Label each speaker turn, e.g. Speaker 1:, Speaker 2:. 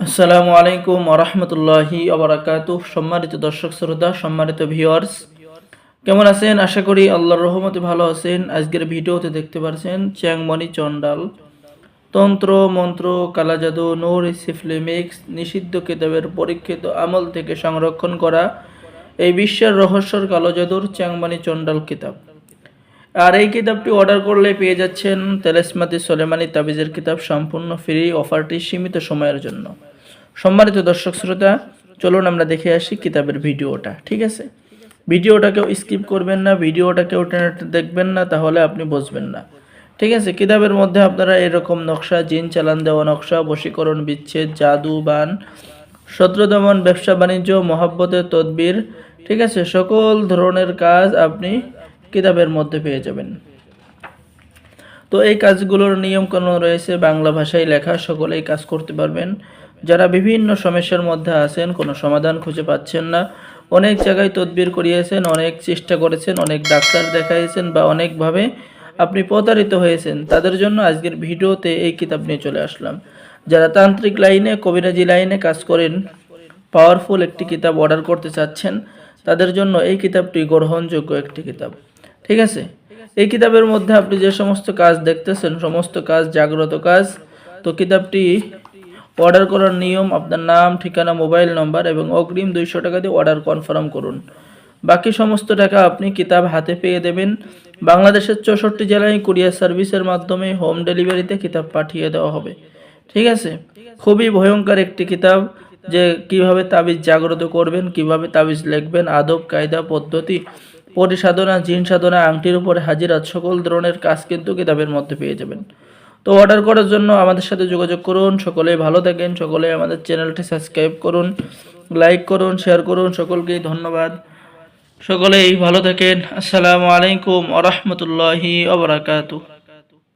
Speaker 1: আসসালামু আলাইকুম ওরহমতুল্লাহি অবরাকাতু সম্মানিত দর্শক শ্রোতা, সম্মানিত ভিওয়ার্স কেমন আছেন? আশা করি আল্লাহর রহমতে ভালো আছেন। আজকের ভিডিওতে দেখতে পাচ্ছেন চ্যাংমণি চন্ডাল তন্ত্র, মন্ত্র কালা জাদু নূর সিফলিমিক্স নিষিদ্ধ কেতাবের পরীক্ষিত আমল থেকে সংরক্ষণ করা এই বিশ্বের রহস্যর কালো জাদুর চ্যাংমানি চন্ডাল কিতাব। আর এই কিতাবটি অর্ডার করলে পেয়ে যাচ্ছেন তেলেসমাতি সোলেমানি তাবিজের কিতাব সম্পূর্ণ ফ্রি অফারটি সীমিত সময়ের জন্য। সম্মানিত দর্শক শ্রোতা, চলুন আমরা দেখে আসি কিতাবের ভিডিওটা, ঠিক আছে? ভিডিওটা কেউ স্কিপ করবেন না ভিডিওটা কেউ টেনে টেনে দেখবেন না, তাহলে আপনি বুঝবেন না। ঠিক আছে? কিতাবের মধ্যে আপনারা এরকম নকশা, জিন চালান দেওয়া নকশা, বশীকরণ বিচ্ছেদ, জাদু, বান শত্রু দমন ব্যবসা বাণিজ্য মহাব্বতের তদবির, ঠিক আছে? সকল ধরনের কাজ আপনি কিতাবের মধ্যে পেয়ে যাবেন। তো এই কাজগুলোর নিয়মকানুন রয়েছে বাংলা ভাষায় লেখা, সকলেই কাজ করতে পারবেন। যারা বিভিন্ন সমস্যার মধ্যে আছেন, কোনো সমাধান খুঁজে পাচ্ছেন না। অনেক জায়গায় তদবির করিয়েছেন, অনেক চেষ্টা করেছেন, অনেক ডাক্তার দেখাইছেন বা অনেকভাবে আপনি প্রতারিত হয়েছেন। তাদের জন্য আজকের ভিডিওতে এই কিতাব নিয়ে চলে আসলাম। যারা তান্ত্রিক লাইনে, কবিরাজি লাইনে কাজ করেন পাওয়ারফুল একটি কিতাব অর্ডার করতে চাচ্ছেন, তাদের জন্য এই কিতাবটি গ্রহণযোগ্য একটি কিতাব। ঠিক আছে? এই কিতাবের মধ্যে আপনি যে সমস্ত কাজ দেখতেছেন, সমস্ত কাজ, জাগ্রত কাজ, তো কিতাবটি অর্ডার করার নিয়ম, আপনার নাম, ঠিকানা মোবাইল নম্বর এবং অগ্রিম দুইশো টাকা দিয়ে অর্ডার কনফার্ম করুন। বাকি সমস্ত টাকা আপনি কিতাব হাতে পেয়ে দেবেন। বাংলাদেশের চৌষট্টি জেলায় কুরিয়ার সার্ভিসের মাধ্যমে হোম ডেলিভারিতে কিতাব পাঠিয়ে দেওয়া হবে। ঠিক আছে? খুবই ভয়ঙ্কর একটি কিতাব যে কীভাবে তাবিজ জাগ্রত করবেন, কীভাবে তাবিজ লিখবেন, আদব, কায়দা, পদ্ধতি পরিসাধনা জিন সাধনা আংটির উপরে হাজিরাত, সকল ধরনের কাজ কিন্তু কিতাবের মধ্যে পেয়ে যাবেন। তো অর্ডার করার জন্য আমাদের সাথে যোগাযোগ করুন। সকলেই ভালো থাকেন সকলে আমাদের চ্যানেলটি সাবস্ক্রাইব করুন লাইক করুন শেয়ার করুন। সকলকেই ধন্যবাদ। সকলেই ভালো থাকেন। আসসালামু আলাইকুম আ রহমতুল্লাহি